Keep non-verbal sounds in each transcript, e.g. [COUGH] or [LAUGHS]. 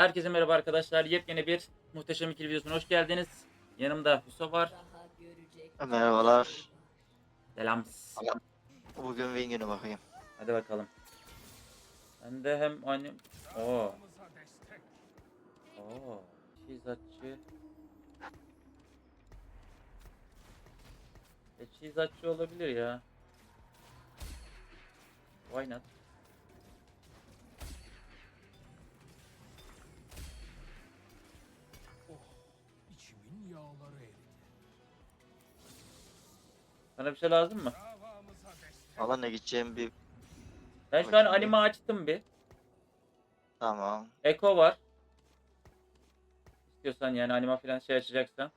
Herkese merhaba arkadaşlar. Yepyeni bir muhteşem ikili videosuna hoş geldiniz. Yanımda Hüso var. Merhabalar. Selam. Bugün win günü bakayım. Hadi bakalım. Ben de hem annem... Oo. Oo. Çizatçı. E çizatçı olabilir ya. Why not? Sana bir şey lazım mı? Ne gideceğim bir... Ben şu an Bakayım. anime açtım bir. Tamam. Eko var. İstiyorsan yani anima falan şey açacaksan.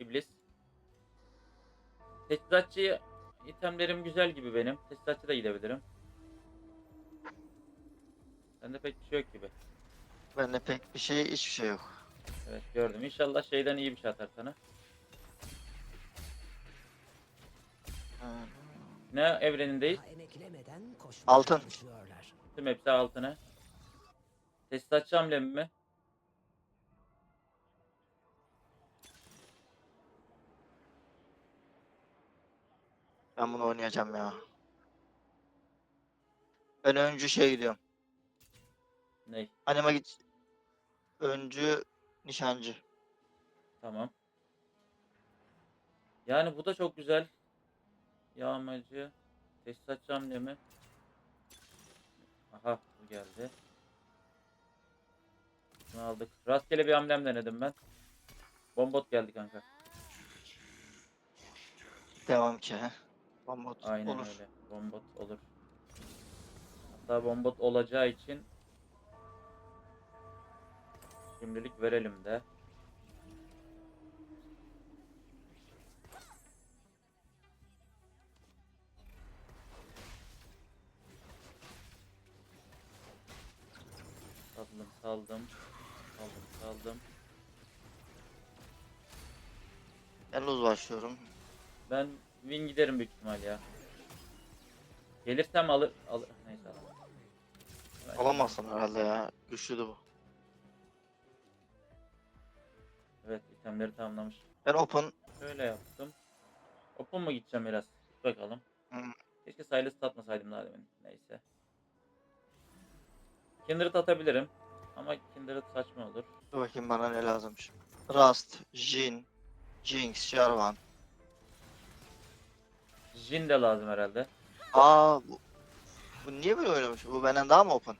İblis. Teçhizatçı itemlerim güzel gibi benim. Teçhizatçı da gidebilirim. Bende pek bir şey yok gibi. Bende pek bir şey, hiçbir şey yok. Evet gördüm. İnşallah şeyden iyi bir şey atar sana. Ne evrenindeyiz? Altın. Tüm hepsi altına. Teçhizatçı hamlem mi? Ben bunu oynayacağım ya. Ben öncü şey gidiyorum. Ney? Anime git. Öncü nişancı. Tamam. Yani bu da çok güzel. Yağmacı. Tesisatçı hamlemi. Aha bu geldi. Bunu aldık. Rastgele bir hamlem denedim ben. Bombot geldi kanka. Devam ki. he. Bombot Aynen olur. öyle. Bombot olur. Hatta bombot olacağı için şimdilik verelim de. Saldım, saldım. Saldım. Ben luz başlıyorum. Ben win giderim büyük ihtimal ya. Gelirsem alır, alır. Neyse alamam. Evet. Alamazsın herhalde ya. Güçlüdü bu. Evet itemleri tamamlamış. Ben open. Şöyle yaptım. Open mu gideceğim biraz? Bakalım. Hı. Keşke Silas atmasaydım daha demin. Neyse. Kindred atabilirim. Ama Kindred saçma olur. Dur bakayım bana ne lazımmış. Rust, Jin, Jinx, Jarvan. Jin de lazım herhalde. Aa bu, bu niye böyle oynamış? Bu benden daha mı open?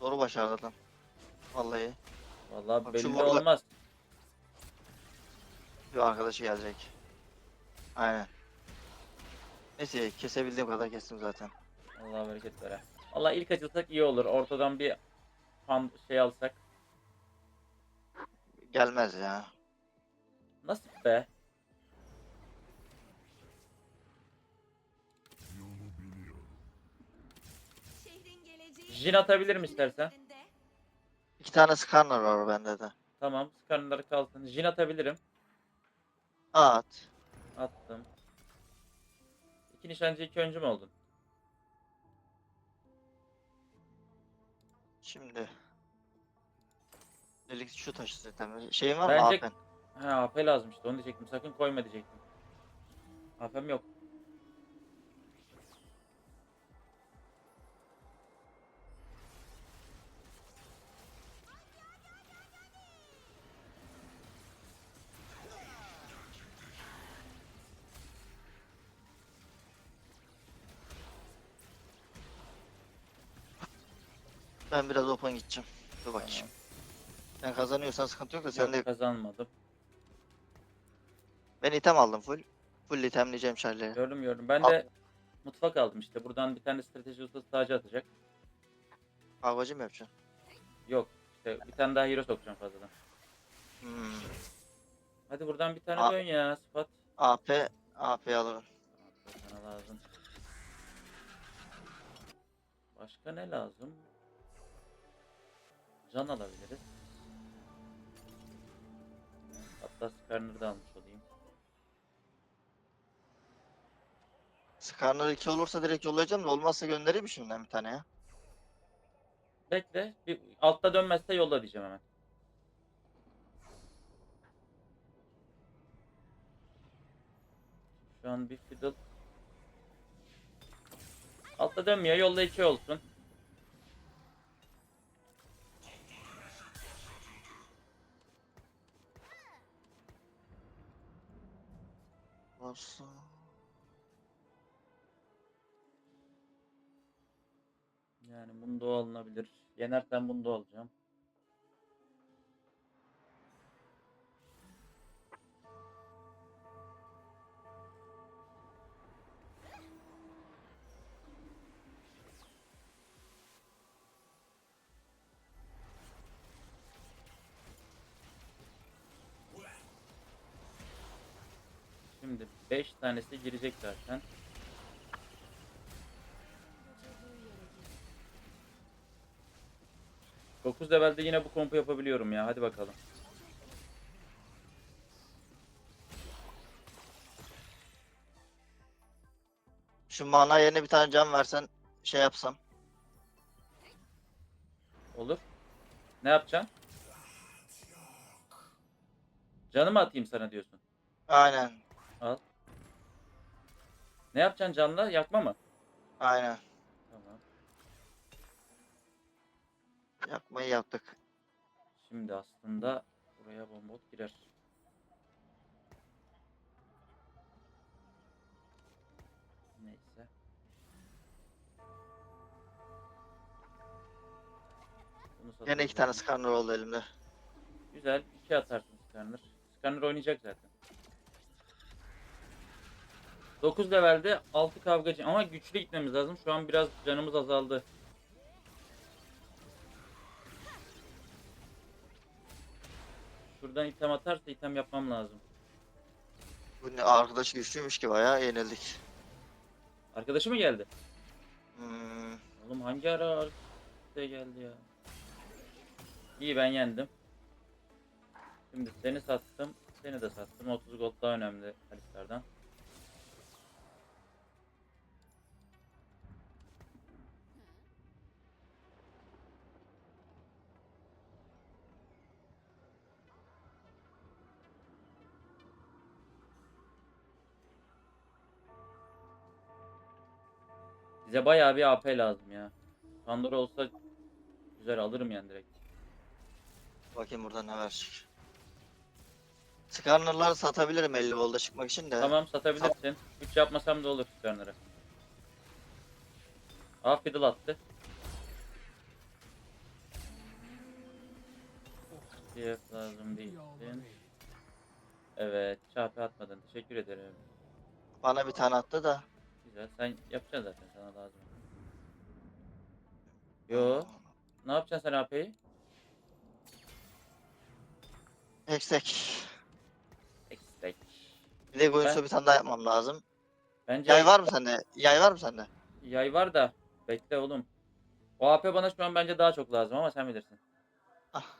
Doğru başardı adam. Vallahi Vallahi Bak şu belli morla- olmaz. bir arkadaşı gelecek. Aynen. Neyse kesebildiğim kadar kestim zaten. Allah bereket vere. Vallahi ilk açılsak iyi olur. Ortadan bir fan şey alsak. Gelmez ya. Nasip be. Jin atabilirim istersen. İki tane scanner var bende de. Tamam. Skarnları kalsın. Jin atabilirim. At. Attım. İki nişancı iki öncü mü oldun? Şimdi. Delik şu taşı zaten. Şeyin var Bence- mı? Apen. Ha AP lazımmıştı. Onu diyecektim. Sakın koyma diyecektim. AP'm yok. Ben biraz open gideceğim. Dur bakayım. Tamam. Sen kazanıyorsan sıkıntı yok da sen Yok, de kazanmadım. ben item aldım full. Full itemleyeceğim Charlie'yi. Gördüm gördüm. Ben Al. de mutfak aldım işte. Buradan bir tane strateji ustası tacı atacak. Avcı mı yapacaksın? Yok. İşte bir tane daha hero sokacağım fazladan. Hmm. Hadi buradan bir tane A- dön ya. Spot. AP, AP alırım. Sana lazım. Başka ne lazım? Can alabiliriz. Hatta Skarner'ı da almış olayım. Skarner 2 olursa direkt yollayacağım da olmazsa göndereyim şimdiden bir tane ya? Bekle. Bir altta dönmezse yolla diyeceğim hemen. Şu an bir fiddle. Altta dönmüyor. Yolla 2 olsun. Varsa. Yani bunu da alınabilir. Yenersen bunu da alacağım. 5 tanesi girecek zaten. Dokuz levelde yine bu kompu yapabiliyorum ya. Hadi bakalım. Şu mana yerine bir tane can versen şey yapsam. Olur. Ne yapacaksın? Canımı atayım sana diyorsun. Aynen. Al. Ne yapacaksın canla? Yakma mı? Aynen. Tamam. Yapmayı yaptık. Şimdi aslında buraya bombot girer. Neyse. Bunu Yine iki tane skarner oldu elimde. Güzel. iki atarsın Scanner. Scanner oynayacak zaten. 9 levelde 6 kavgacı ama güçlü gitmemiz lazım. Şu an biraz canımız azaldı. Şuradan item atarsa item yapmam lazım. Bu ne arkadaş güçlüymüş ki bayağı yenildik. Arkadaşı mı geldi? Hmm, Oğlum hangi ara arkadaşa geldi ya? İyi ben yendim. Şimdi seni sattım. Seni de sattım. 30 gold daha önemli Alistar'dan. Bize bayağı bir AP lazım ya. Pandora olsa güzel alırım yani direkt. bakayım burada ne verecek. Skarner'ları satabilirim 50 volda çıkmak için de. Tamam satabilirsin. 3 yapmasam da olur Turner'ı. Aa fiddle attı. TF lazım değilsin. Evet çarpı atmadın. Teşekkür ederim. Bana bir tane attı da. Güzel. Sen yapacaksın zaten sana lazım. Yo. Ne yapacaksın sen AP'yi? Eksek. Ekstek. Bir de Ben- Guinsoo bir tane daha yapmam lazım. Bence Yay var mı sende? Yay var mı sende? Yay var da. Bekle oğlum. O AP bana şu an bence daha çok lazım ama sen bilirsin. Ah.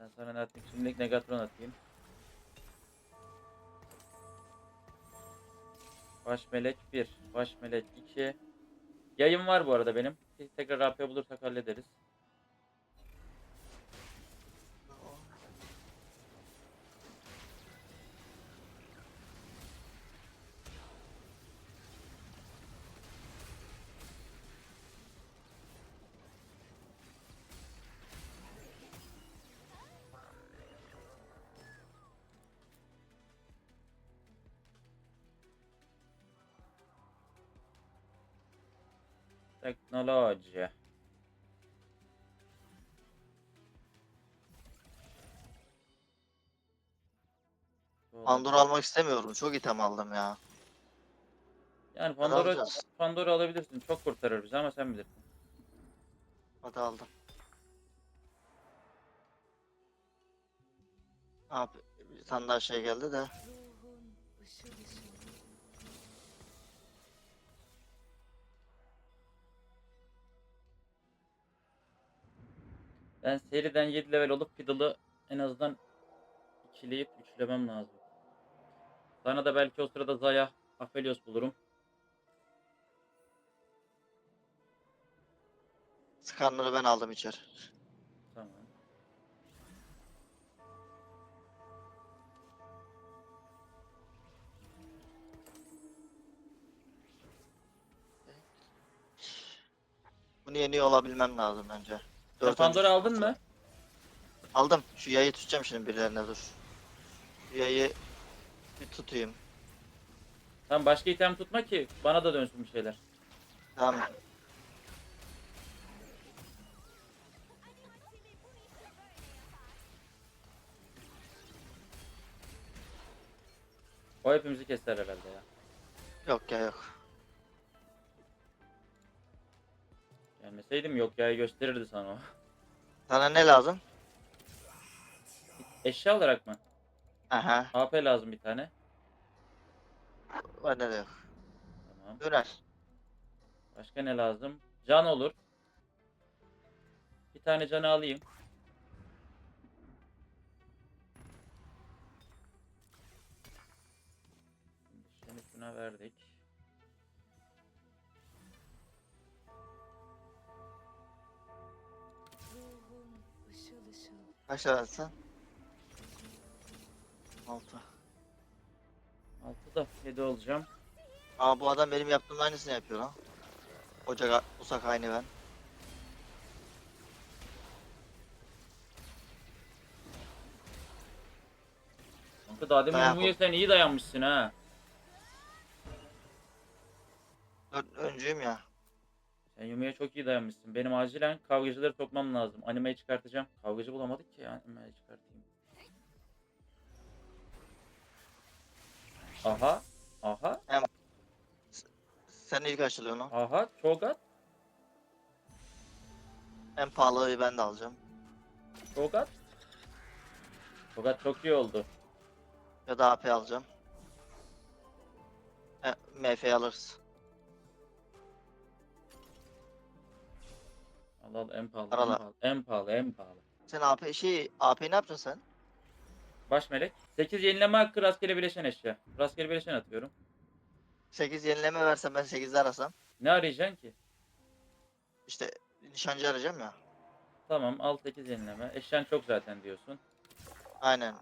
Ben sana ne atayım? Şimdilik Negatron atayım. Baş melek 1. Baş melek 2. Yayın var bu arada benim. Tekrar AP bulursak hallederiz. Teknoloji. Pandora almak istemiyorum. Çok item aldım ya. Yani Pandora, alacağız. Pandora alabilirsin. Çok kurtarır bizi ama sen bilirsin. Hadi aldım. Abi bir tane daha şey geldi de. Ruhun Ben seriden 7 level olup Fiddle'ı en azından ikileyip üçlemem lazım. Sana da belki o sırada Zaya, Aphelios bulurum. Skarner'ı ben aldım içeri. Tamam. Bunu yeniyor olabilmem lazım bence. Sen Dört Pandora aldın mı? Aldım. Şu yayı tutacağım şimdi birilerine dur. Şu yayı bir tutayım. Tamam başka item tutma ki bana da dönsün bir şeyler. Tamam. O hepimizi keser herhalde ya. Yok ya yok. Gelmeseydim yok yayı gösterirdi sana o. Sana ne lazım? Eşya olarak mı? Aha. AP lazım bir tane. Bende de yok. Tamam. Döner. Başka ne lazım? Can olur. Bir tane canı alayım. Şimdi şuna verdik. Kaç versin? Altı. 6 da 7 olacağım. Aa bu adam benim yaptığım aynısını yapıyor lan. Ocak Usak aynı ben. Kanka daha demin Dayan sen iyi dayanmışsın ha. Dört öncüyüm ya. Sen Yumu'ya çok iyi dayanmışsın. Benim acilen kavgacıları sokmam lazım. Animeyi çıkartacağım. Kavgacı bulamadık ki animeyi çıkartayım. Aha. Aha. Sen ilk açılıyorsun lan. Aha. Çogat. En pahalıyı ben de alacağım. Çogat. Çogat çok iyi oldu. Ya da AP alacağım. E, MF alırız. Allah Allah en pahalı, en Arala. pahalı, en pahalı, en pahalı. Sen AP şey AP ne yapacaksın sen? Baş melek. 8 yenileme hakkı rastgele bileşen eşya. Rastgele bileşen atıyorum. 8 yenileme versen ben 8'de arasam. Ne arayacaksın ki? İşte nişancı arayacağım ya. Tamam al 8 yenileme. Eşyan çok zaten diyorsun. Aynen.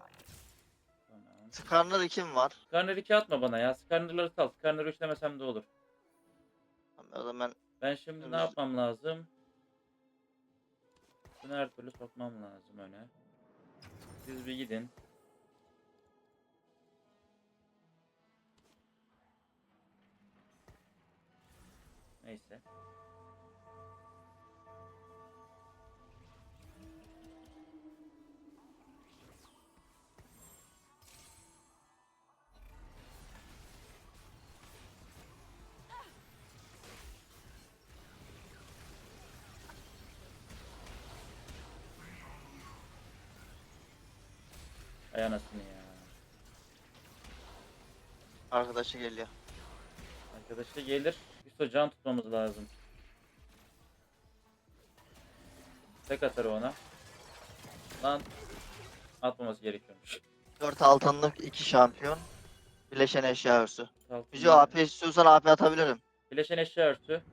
Tamam. Skarner kim var? Skarner 2 atma bana ya. Skarner'ları sal. Skarner'ı üçlemesem de olur. O zaman Ben şimdi ne yapmam lazım? Bunu her türlü sokmam lazım öne. Siz bir gidin. Neyse. Ay anasını ya. arkadaşı geliyor. Arkadaşı gelir. Üstü can tutmamız lazım. Tek atar ona. Lan atmaması gerekiyormuş. 4 altınlık 2 şampiyon. Bileşen eşya örsü. Bizi AP istiyorsan AP atabilirim. Bileşen eşya örtü.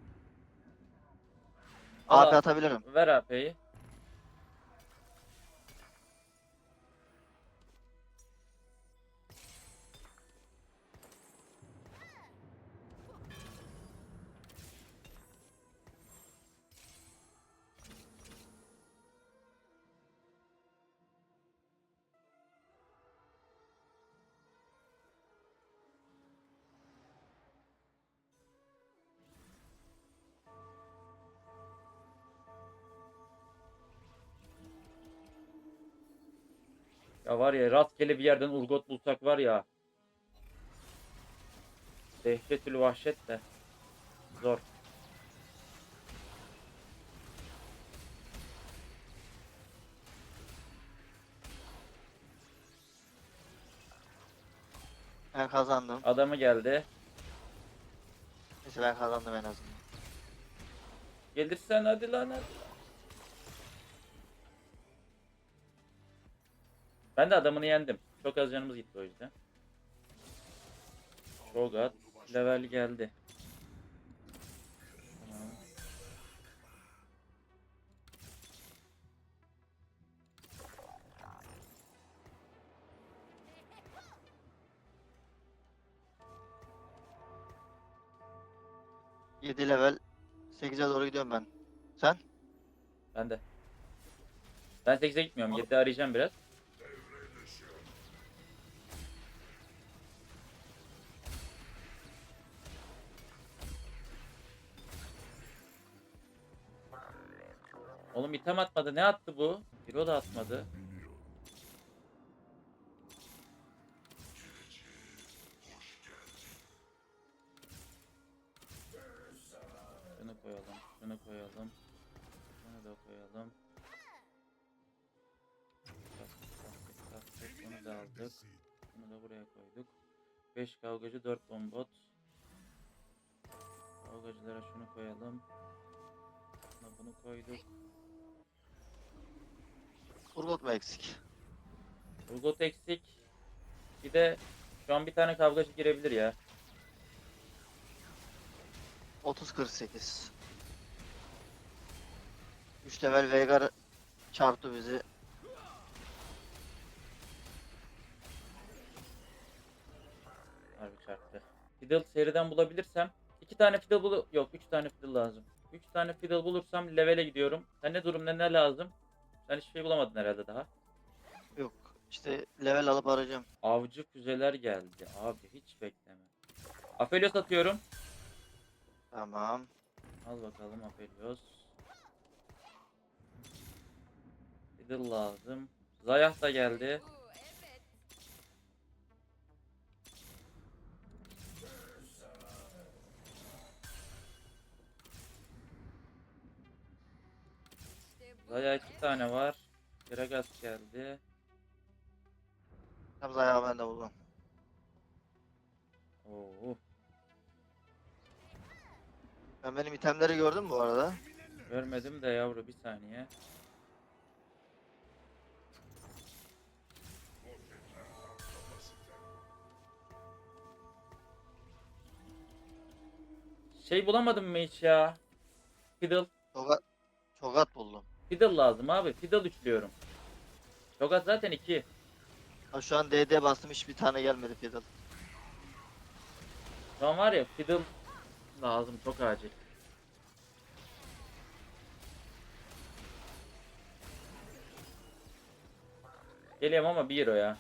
Al AP atabilirim. Ver AP'yi. Var ya rastgele bir yerden Urgot bulsak var ya. Dehşetül vahşet de. Zor. Ben kazandım. Adamı geldi. Neyse ben kazandım en azından. Gelirsen hadi lan hadi. Ben de adamını yendim. Çok az canımız gitti o yüzden. Rogat level geldi. Yedi level 8'e doğru gidiyorum ben. Sen? Ben de. Ben 8'e gitmiyorum. 7'de arayacağım biraz. Oğlum item atmadı. Ne attı bu? Hero da atmadı. Şunu koyalım. Şunu koyalım. Bunu da koyalım. Bunu da aldık. Bunu da buraya koyduk. 5 kavgacı 4 bombot. Kavgacılara şunu koyalım. Buna bunu koyduk. Urgot mu eksik? Urgot eksik. Bir de şu an bir tane kavgacı girebilir ya. 30-48. 3 level Veigar çarptı bizi. Harbi çarptı. Fiddle seriden bulabilirsem. iki tane fiddle bul... Yok üç tane fiddle lazım. Üç tane fiddle bulursam levele gidiyorum. Ne durum ne, ne lazım? Sen hiçbir şey bulamadın herhalde daha. Yok. İşte level alıp arayacağım. Avcı füzeler geldi. Abi hiç bekleme. Aphelios atıyorum. Tamam. Al bakalım Aphelios. Fiddle lazım. Zayah da geldi. Zaya iki tane var. Gragas geldi. Tam ayağı ben de buldum. Oo, Ben benim itemleri gördün mü bu arada? görmedim de yavru bir saniye. Şey bulamadım mı hiç ya? Fiddle. Fiddle lazım abi. Fiddle üçlüyorum. Tokat zaten iki. Ha, şu an DD bastım hiçbir tane gelmedi Fiddle. Şu an var ya Fiddle lazım çok acil. Geliyorum ama bir euro ya.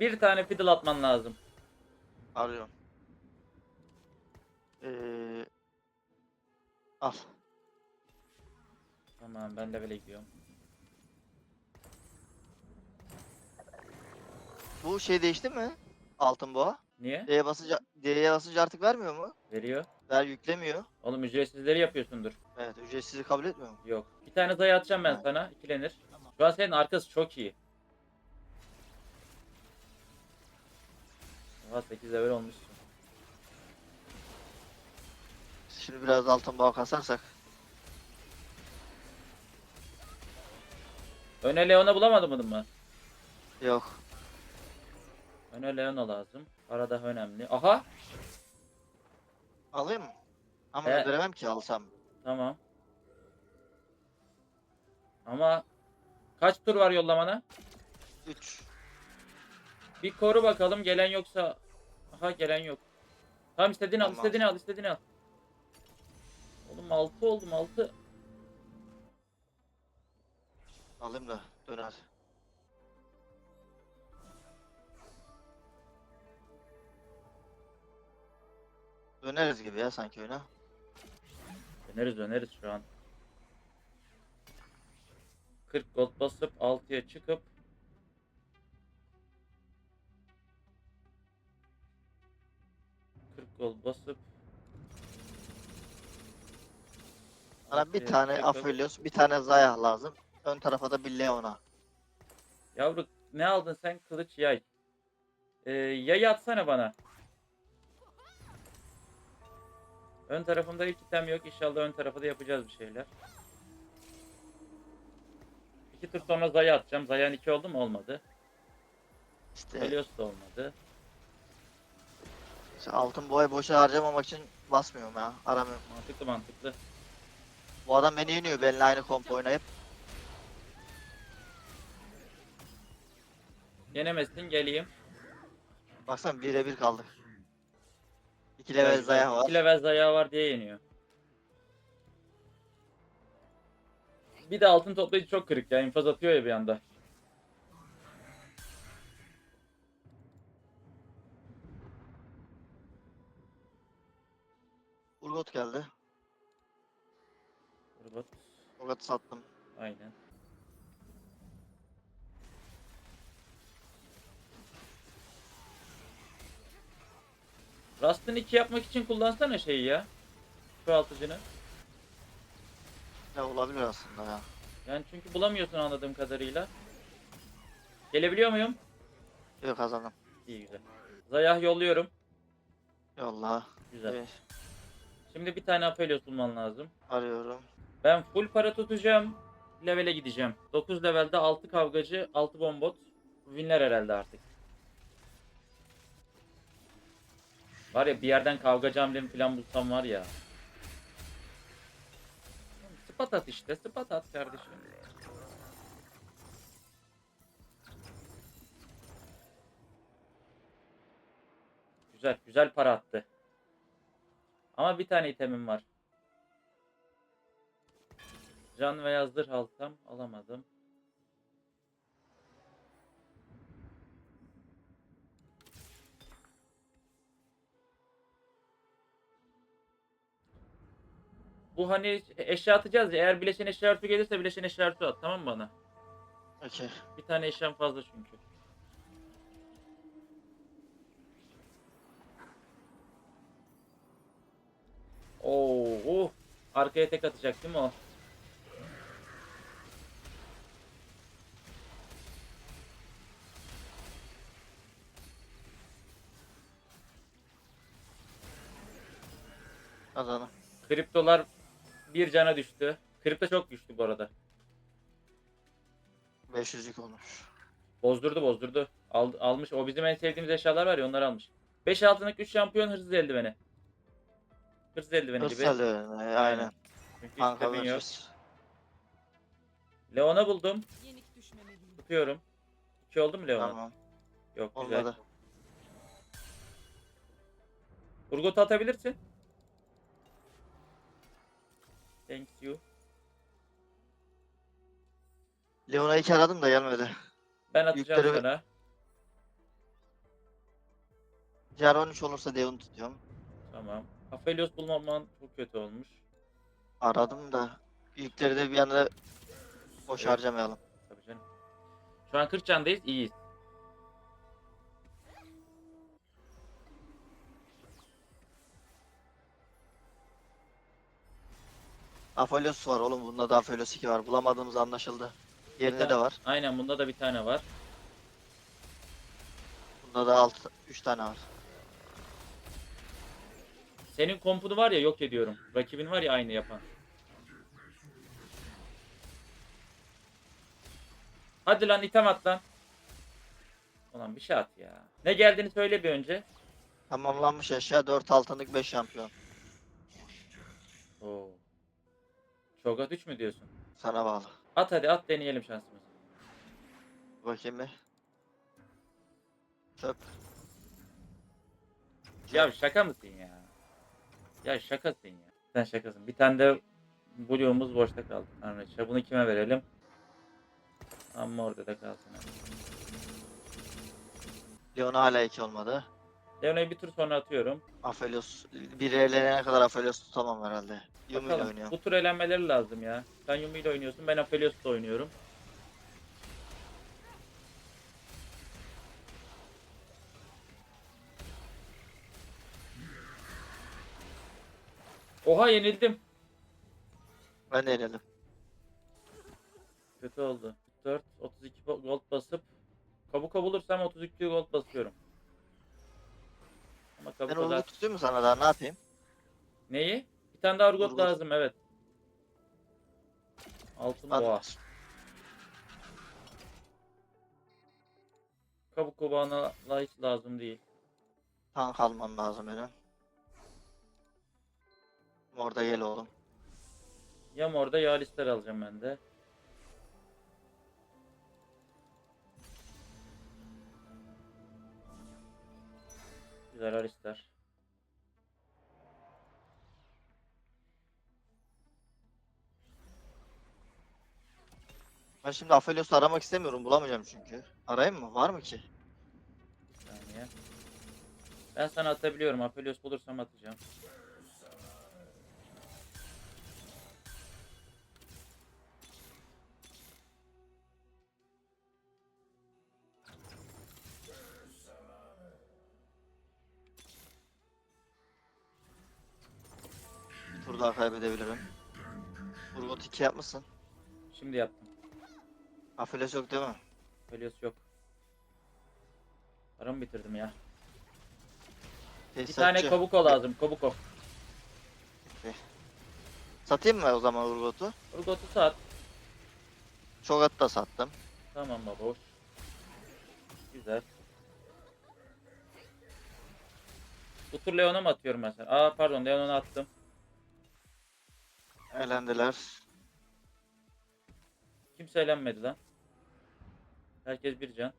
Bir tane fiddle atman lazım. Arıyorum. Ee, al. Tamam ben levele gidiyorum. Bu şey değişti mi? Altın boğa. Niye? D'ye basınca, D'ye basınca artık vermiyor mu? Veriyor. Ver yüklemiyor. Oğlum ücretsizleri yapıyorsundur. Evet ücretsizi kabul etmiyor mu? Yok. Bir tane zayı atacağım ben Ha. sana. ikilenir. Şu an senin arkası çok iyi. Oha 8 level olmuşsun. Şimdi biraz altın boğa kasarsak. Öne Leon'a bulamadın mı? Yok. Öne Leon'a lazım. Para daha önemli. Aha! Alayım mı? Ama Evet. öldüremem ki alsam. Tamam. Ama kaç tur var yollamana? 3. Bir koru bakalım gelen yoksa. Aha gelen yok. Tamam istediğini al, Tamam. istediğini al, istediğini al. Oğlum 6 oldum 6. Alayım da döner. Döneriz gibi ya sanki öyle. Döneriz döneriz şu an. 40 gold basıp 6'ya çıkıp gol basıp Bana bir altıya tane Aphelios, bir tane Zayah lazım. Ön tarafa da bir Leona. Yavru ne aldın sen? Kılıç yay. Ee, yayı atsana bana. Ön tarafımda ilk item yok. İnşallah ön tarafa da yapacağız bir şeyler. İki tur sonra Zaya atacağım. Zayan 2 oldu mu? Olmadı. İşte, Helios da olmadı. işte altın boya boşa harcamamak için basmıyorum ya. Aramıyorum. Mantıklı mantıklı. Bu adam beni yeniyor benimle aynı komp oynayıp. Yenemezsin geleyim. Baksana birebir kaldık. İki level zayah var. 2 level zayağı var diye yeniyor. Bir de altın toplayıcı çok kırık ya. infaz atıyor ya bir anda. Urgot geldi. Robot. Urgot'u sattım. Aynen. Rust'ın 2 yapmak için kullansana şeyi ya. Şu altıcını. Ne olabilir aslında ya. Yani çünkü bulamıyorsun anladığım kadarıyla. Gelebiliyor muyum? Yok kazandım. İyi güzel. Zayah yolluyorum. Yolla. Güzel. Evet, Şimdi bir tane Aphelios bulman lazım. arıyorum. Ben full para tutacağım. Levele gideceğim. 9 levelde 6 kavgacı, 6 bombot. Winler herhalde artık. Var ya bir yerden kavgacı hamlemi falan bulsam var ya. Spat at işte. Spat at kardeşim. Güzel. Güzel para attı. Ama bir tane itemim var. Can veya zırh alsam alamadım. Bu hani eşya atacağız ya eğer bileşen eşya artı gelirse bileşen eşya artı at tamam mı bana? Okey. Bir tane eşyam fazla çünkü. Oo, oh. Arkaya tek atacak değil mi o? Kazandım. Kriptolar bir cana düştü. Kripto çok güçlü bu arada. 500'lük olmuş. Bozdurdu bozdurdu. Al, almış. O bizim en sevdiğimiz eşyalar var ya onları almış. 5 altınlık 3 şampiyon hırsız eldiveni. Hırsız eldiveni gibi. Hırsal öyle. Aynen. Çünkü Kanka yok. versus. Leon'a buldum. Yenik düşmemeliyim. Tutuyorum. 2 oldu mu Leon'a? Tamam. Yok güzel. Olmadı. Urgot'u atabilirsin. Thanks you. Leon'a iki aradım da gelmedi. Ben atacağım Yükleri- sana. Jar 13 olursa Devon tutuyorum. Tamam. Aphelios bulmaman çok kötü olmuş. Aradım da yükleri de bir anda boş Evet. harcamayalım. Tabii canım. Şu an 40 candayız. iyiyiz. Aphelios var oğlum bunda da Aphelios 2 var. Bulamadığımız anlaşıldı. Yerinde de var. Aynen bunda da bir tane var. Bunda da 6 3 tane var. Senin kompunu var ya yok ediyorum. Rakibin var ya aynı yapan. Hadi lan item at lan. Ulan bir şey at ya. Ne geldiğini söyle bir önce. Tamamlanmış eşya 4 altınlık 5 şampiyon. Oo. Çogat 3 mü diyorsun? Sana bağlı. At hadi at deneyelim şansımızı. Bakayım bir. Çöp. Ya şaka mısın ya? Ya şakasın ya. Sen şakasın. Bir tane de Blue'umuz boşta kaldı. Tanrıça. Bunu kime verelim? Ama orada da kalsın. abi. Leon'a hala 2 olmadı. Leona'yı bir tur sonra atıyorum. Aphelios bir eğlenene kadar Aphelios tutamam herhalde. Yumi ile Bakalım. oynuyorum. Bu tur eğlenmeleri lazım ya. Sen Yumi ile oynuyorsun. Ben Aphelios'la oynuyorum. Oha yenildim. Ben de eğlendim. Kötü oldu. 4 32 bo- gold basıp kabuka bulursam 32 gold basıyorum. Ama Ben kabuka Urgu zaten- tutayım mı sana daha ne yapayım? Neyi? Bir tane daha Urgot Urgot. lazım evet. Altın Hadi. boğa. Kabuk bana hiç lazım değil. Tank alman lazım benim. Orada yel oğlum. Ya morda ya lister alacağım ben de. Güzel Alister. Ben şimdi Aphelios'u aramak istemiyorum. Bulamayacağım çünkü. Arayayım mı? Var mı ki? Bir saniye. Ben sana atabiliyorum. Aphelios bulursam atacağım. Daha kaybedebilirim. Urgot 2 yapmışsın. Şimdi yaptım. Aphelios yok değil mi? Apelios yok. Paramı bitirdim ya. Bir tane Kobuko lazım. Kobuko. Satayım mı o zaman Urgot'u? Urgot'u sat. Çogat da sattım. Tamam baboş. Güzel. Bu tur Leon'a mı atıyorum mesela? Aa pardon Leon'a attım. Eğlendiler. Kimse eğlenmedi lan. Herkes bir can.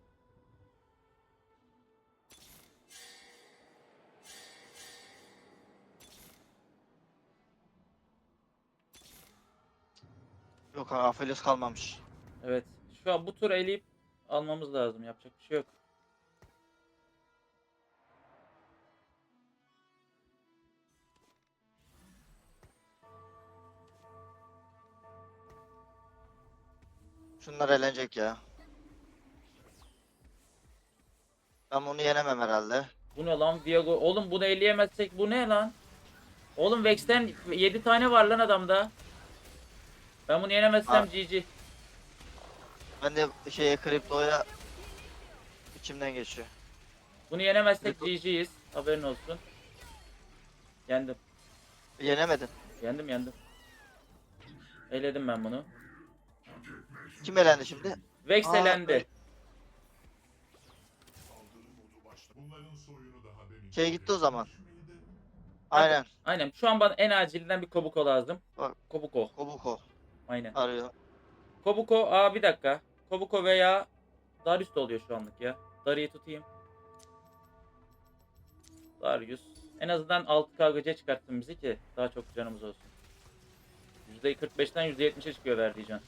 Yok ha Aphelios kalmamış. Evet. Şu an bu tur eleyip almamız lazım. Yapacak bir şey yok. Şunlar eğlenecek ya. Ben bunu yenemem herhalde. Bu ne lan Viago? Oğlum bunu eleyemezsek bu ne lan? Oğlum Vex'ten 7 tane var lan adamda. Ben bunu yenemezsem Aa. GG. Ben de şeye kriptoya içimden geçiyor. Bunu yenemezsek Kripto- GG'yiz. Haberin olsun. Yendim. Yenemedim. Yendim yendim. Eledim ben bunu. Kim elendi şimdi? Vex Aa, elendi. Şey gitti o zaman. Aynen. Aynen. Şu an bana en acilinden bir Kobuko lazım. Bak. Kobuko. Kobuko Aynen. arıyor. Kobuko. Aa bir dakika. Kobuko veya Darius da oluyor şu anlık ya. Darius'u tutayım. Darius. En azından 6 kavgacıya çıkarttın bizi ki daha çok canımız olsun. %45'ten %70'e çıkıyor verdiği can.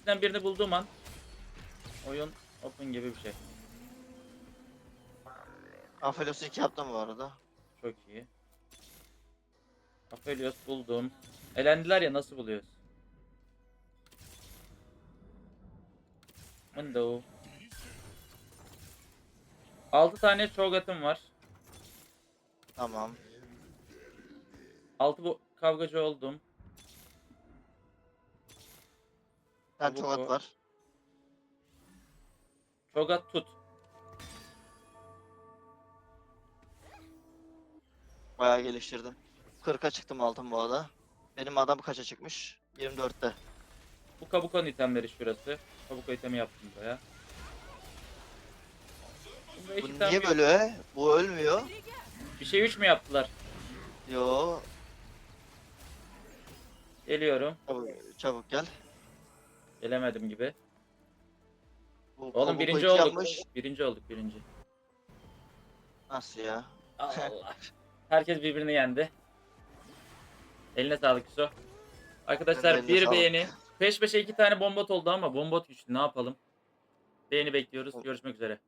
İkisinden birini bulduğum an oyun open gibi bir şey. Aphelios'u 2 yaptım bu arada. Çok iyi. Aphelios buldum. Elendiler ya nasıl buluyoruz? Window. 6 tane Cho'Gath'ım var. Tamam. 6 bu kavgacı oldum. Bir tane Kobuko. çogat var. Cho'Gath tut. Bayağı geliştirdim. 40'a çıktım altın bu arada. Benim adam kaça çıkmış? 24'te. Bu Kabuko'nun itemleri şurası. Kabuko itemi yaptım buraya. Bunda iki Bu tane niye böyle? he? Bu ölmüyor. Bir şey 3 mü yaptılar? Yo. Geliyorum. Çabuk, çabuk gel. Gelemedim gibi. Oğlum birinci olduk. yapmış. Birinci olduk birinci. Nasıl ya? Allah. [LAUGHS] Herkes birbirini yendi. Eline sağlık Yusuf. Arkadaşlar Eline bir sağlık. beğeni. Peş peşe iki tane bombot oldu ama bombot güçlü ne yapalım. Beğeni bekliyoruz. Görüşmek üzere.